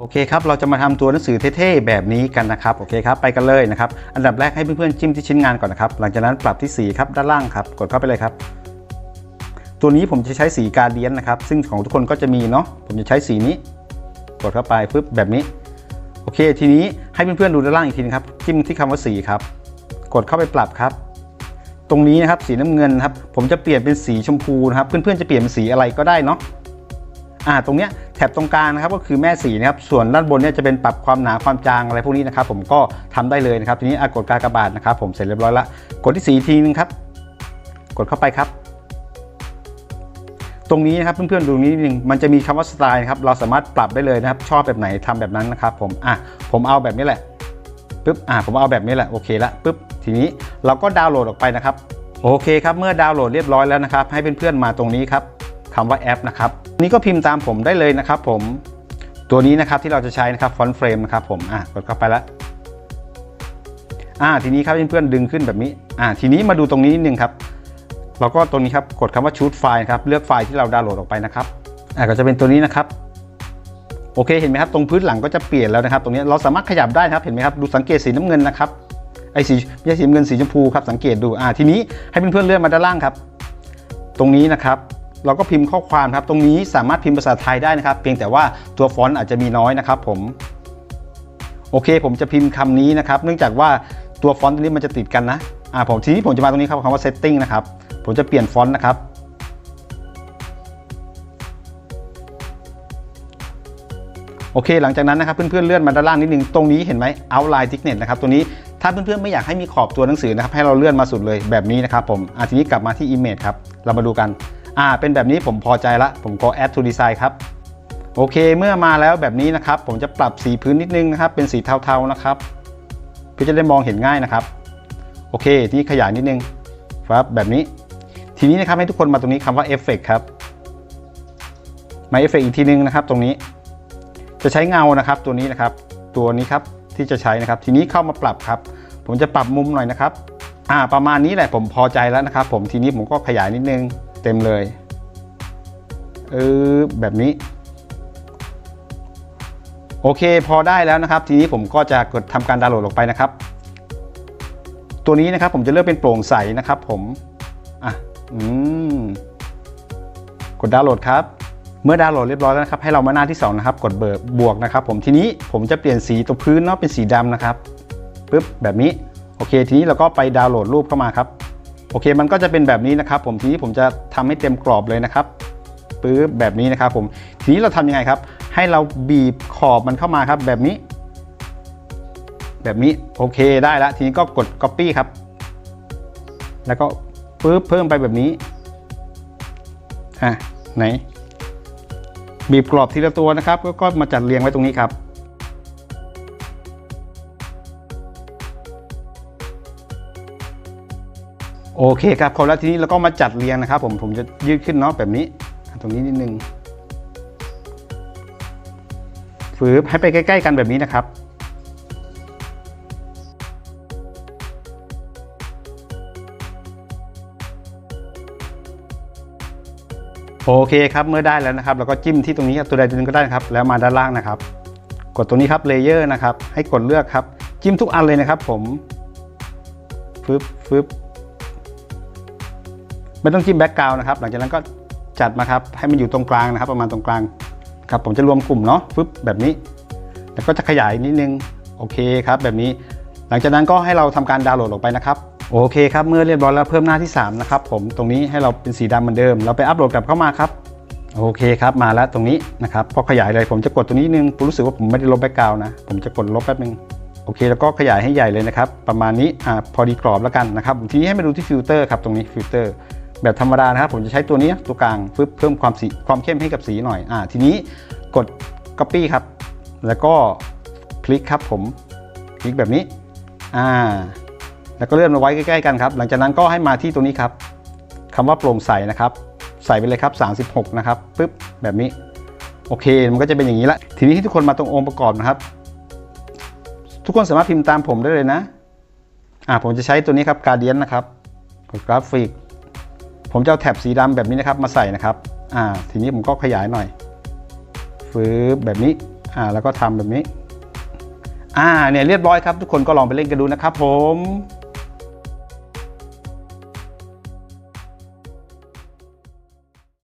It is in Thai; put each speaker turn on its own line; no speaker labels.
โอเคครับ เราจะมาทำตัวหนังสือเท่ๆแบบนี้กันนะครับ โอเคครับ ไปกันเลยนะครับ อันดับแรกให้เพื่อนๆจิ้มที่ชิ้นงานก่อนนะครับ หลังจากนั้นปรับที่สีครับด้านล่างครับ กดเข้าไปเลยครับ ตัวนี้ผมจะใช้สีการเดียนนะครับ ซึ่งของทุกคนก็จะมีเนาะ ผมจะใช้สีนี้ กดเข้าไปปึ๊บแบบนี้ โอเค ทีนี้ให้เพื่อนๆดูด้านล่างอีกทีนะครับ จิ้มที่คำว่าสีครับ กดเข้าไปปรับครับ ตรงนี้นะครับสีน้ำเงินครับ ผมจะเปลี่ยนเป็นสีชมพูนะครับ เพื่อนๆจะเปลี่ยนเป็นสีอะไรก็ได้เนาะ อ่าตรงเนี้ยแถบตรงกลางนะครับก็คือแม่สีนะครับส่วนด้านบนเนี่ยจะเป็นปรับความหนาความจางอะไรพวกนี้นะครับผมก็ทำได้เลยนะครับทีนี้กดกากบาทนะครับผมเสร็จเรียบร้อยละกดที่สีอีกทีนึงครับกดเข้าไปครับตรงนี้นะครับเพื่อนๆดูนี้นึงมันจะมีคำว่าสไตล์นะครับเราสามารถปรับได้เลยนะครับ ชอบแบบไหนทำแบบนั้นนะครับผมอะผมเอาแบบนี้แหละปึ๊บอะผมเอาแบบนี้แหละโอเคละปึ๊บทีนี้เราก็ดาวน์โหลดออกไปนะครับ โอเคครับเมื่อดาวน์โหลดเรียบร้อยแล้วนะครับ ให้เพื่อนๆมาตรงนี้ครับ คำว่าแอปนะครับนี่ก็พิมพ์ตามผมได้เลยนะครับผมตัวนี้นะครับที่เราจะใช้นะครับฟอนต์เฟรมนะครับผมอะกดเข้าไปแล้วอ่าทีนี้ครับเพื่อนๆดึงขึ้นแบบนี้อ่าทีนี้มาดูตรงนี้นิดนึงครับเราก็ตรงนี้ครับกดคำว่าชูดไฟล์ครับเลือกไฟล์ที่เราดาวน์โหลดออกไปนะครับอ่าก็จะเป็นตัวนี้นะครับโอเคเห็นไหมครับตรงพื้นหลังก็จะเปลี่ยนแล้วนะครับ ตรงนี้เราสามารถขยับได้นะครับเห็นไหมครับดูสังเกตสีน้ำเงินนะครับไอ้สีไม่ใช่สีน้ำเงินสีชมพูครับสังเกตดูอ่าทีนี้ให้เพื่อนๆเลื่อนมาด้านล่างครับ ตรงนี้นะครับ เราก็พิมพ์ข้อความครับ ตรงนี้สามารถพิมพ์ภาษาไทยได้นะครับ เพียงแต่ว่าตัวฟอนต์อาจจะมีน้อยนะครับผม โอเค ผมจะพิมพ์คำนี้นะครับ เนื่องจากว่าตัวฟอนต์ตัวนี้มันจะติดกันนะอ่าผมทีนี้ผมจะมาตรงนี้ครับคำว่า setting นะครับ ผมจะเปลี่ยนฟอนต์นะครับ โอเค หลังจากนั้นนะครับเพื่อนๆเลื่อนมาด้านล่างนิดนึง ตรงนี้เห็นไหม outline thickness นะครับ ตัวนี้ถ้าเพื่อนๆไม่อยากให้มีขอบตัวหนังสือนะครับ ให้เราเลื่อนมาสุดเลยแบบนี้นะครับผมอะทีนี้กลับมาที่ image ครับ เรามาดูกัน อ่าเป็นแบบนี้ผมพอใจละผมก็ add to design ครับโอเคเมื่อมาแล้วแบบนี้นะครับ ผมจะปรับสีพื้นนิดนึงนะครับ เป็นสีเทาๆนะครับเพื่อจะได้มองเห็นง่ายนะครับ โอเคทีนี้ขยายนิดนึงครับแบบนี้ ทีนี้นะครับให้ทุกคนมาตรงนี้คำว่า effect ครับมา effect อีกทีนึงนะครับ ตรงนี้ จะใช้เงานะครับ ตัวนี้นะครับ ตัวนี้ครับที่จะใช้นะครับ ทีนี้เข้ามาปรับครับ ผมจะปรับมุมหน่อยนะครับ อ่าประมาณนี้แหละผมพอใจแล้วนะครับ ผมทีนี้ผมก็ขยายนิดนึง ต็มเลยเออแบบนี้ โอเคพอได้แล้วนะครับ ทีนี้ผมก็จะกดทำการดาวน์โหลดลงไปนะครับ ตัวนี้นะครับผมจะเลือกเป็นโปร่งใสนะครับผมอะอืมกดดาวน์โหลดครับ เมื่อดาวน์โหลดเรียบร้อยแล้วนะครับ ให้เรามาหน้าที่2นะครับ กดเบิร์บวกนะครับ ผมทีนี้ผมจะเปลี่ยนสีตรงพื้นเนาะเป็นสีดำนะครับปึ๊บแบบนี้โอเค ทีนี้เราก็ไปดาวน์โหลดรูปเข้ามาครับ โอเคมันก็จะเป็นแบบนี้นะครับผมทีนี้ผมจะทำให้เต็มกรอบเลยนะครับปึ๊บแบบนี้นะครับผมทีนี้เราทำยังไงครับ ให้เราบีบขอบมันเข้ามาครับ แบบนี้ แบบนี้โอเคได้แล้วทีนี้ก็กด copy ครับ แล้วก็ปึ๊บเพิ่มไปแบบนี้อะไหน บีบกรอบทีละตัวนะครับ ก็มาจัดเรียงไว้ตรงนี้ครับ โอเคครับครบแล้วทีนี้เราก็มาจัดเรียงนะครับผมผมจะยืดขึ้นเนาะแบบนี้ ตรงนี้นิดนึงฝืบให้ไปใกล้ ๆ กันแบบนี้นะครับโอเคครับเมื่อได้แล้วนะครับเราก็จิ้มที่ตรงนี้ตัวใดตัวหนึ่งก็ได้นะครับ แล้วมาด้านล่างนะครับ กดตรงนี้ครับเลเยอร์นะครับ ให้กดเลือกครับ จิ้มทุกอันเลยนะครับ ผมฟึบฟึบ ไม่ต้องจิ้มแบ็กกราวนะครับ หลังจากนั้นก็จัดมาครับ ให้มันอยู่ตรงกลางนะครับ ประมาณตรงกลางครับ ผมจะรวมกลุ่มเนาะฟึบแบบนี้ แล้วก็จะขยายนิดนึงโอเคครับ แบบนี้ หลังจากนั้นก็ให้เราทำการดาวน์โหลดลงไปนะครับโอเคครับเมื่อเรียบร้อยแล้วเพิ่มหน้าที่ 3 นะครับ ผมตรงนี้ให้เราเป็นสีดำเหมือนเดิม เราไปอัปโหลดกลับเข้ามาครับโอเคครับมาแล้วตรงนี้นะครับพอขยายเลยผมจะกดตัวนี้นึงผมรู้สึกว่าผมไม่ได้ลบแบ็กกราวน์นะผมจะกดลบแป๊บนึงโอเค แล้วก็ขยายให้ใหญ่เลยนะครับ ประมาณนี้อ่าพอดีกรอบแล้วกันนะครับทีนี้ให้มาดูที่ฟิลเตอร์ครับตรงนี้ฟิลเตอร์ แบบธรรมดานะครับผมจะใช้ตัวนี้ตัวกลางฟึบเพิ่มความสีความเข้มให้กับสีหน่อยอ่าทีนี้กด copy ครับ แล้วก็คลิกครับผมคลิกแบบนี้อ่าแล้วก็เลื่อนมาไว้ใกล้ๆกันครับ หลังจากนั้นก็ให้มาที่ตรงนี้ครับคำว่าโปร่งใสนะครับ ใส่ไปเลยครับ 36 นะครับปึ๊บแบบนี้โอเค มันก็จะเป็นอย่างนี้ละทีนี้ที่ทุกคนมาตรงองค์ประกอบนะครับ ทุกคนสามารถพิมพ์ตามผมได้เลยนะอ่าผมจะใช้ตัวนี้ครับการเดียนนะครับกดกราฟิก ผมจะเอาแถบสีดำแบบนี้นะครับมาใส่นะครับอ่าทีนี้ผมก็ขยายหน่อยฟื้บแบบนี้ออ่าแล้วก็ทำแบบนี้อ่าเนี่ยเรียบร้อยครับ ทุกคนก็ลองไปเล่นกันดูนะครับผม